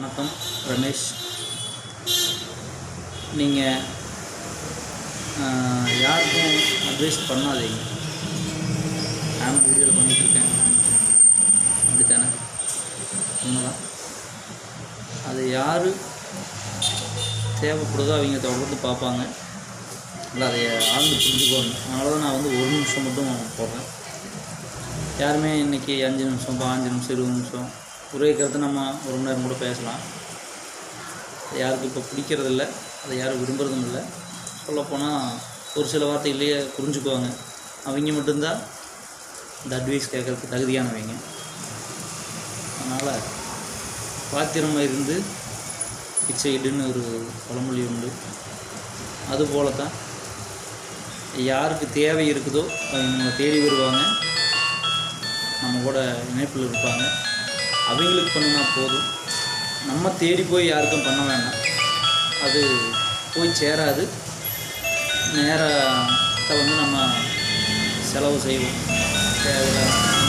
வணக்கம் ரமேஷ். நீங்கள் யாருக்கும் அட்வைஸ் பண்ணாதீங்க. நானும் வீடியோவில் பண்ணிகிட்ருக்கேன் அப்படித்தானே? உண்மைதான். அது யார் தேவைப்படுதோ அவங்க தொடர்ந்து பார்ப்பாங்க. இல்லை அதை ஆழ்ந்து புரிஞ்சுக்கோங்க. அதனால தான் நான் வந்து ஒரு நிமிஷம் மட்டும் போடுறேன். யாருமே இன்றைக்கி அஞ்சு நிமிஷம் பாஞ்சு நிமிஷம் இருபது நிமிஷம் ஒரே நம்ம ஒரு மணி நேரம் கூட பேசலாம். அது யாருக்கு இப்போ பிடிக்கிறதில்ல அதை யாரும் விரும்புறதும் இல்லை. சொல்லப்போனால் ஒரு சில வார்த்தைகளையே புரிஞ்சுக்குவாங்க. அவங்க மட்டும்தான் இந்த அட்வைஸ் கேட்கறதுக்கு தகுதியானவங்க. அதனால் பாத்திரமாக இருந்து பிச்சையிடுன்னு ஒரு பழமொழி உண்டு. அதுபோல தான் யாருக்கு தேவை இருக்குதோ அவங்க நம்மளை தேடி வருவாங்க. நம்ம கூட இணைப்பில் இருப்பாங்க. அவங்களுக்கு பண்ணினா போதும். நம்ம தேடி போய் யாருக்கும் பண்ண வேண்டாம் அது போய் சேராது. நேரத்தை வந்து நம்ம செலவு செய்வோம். தேவையில்லாத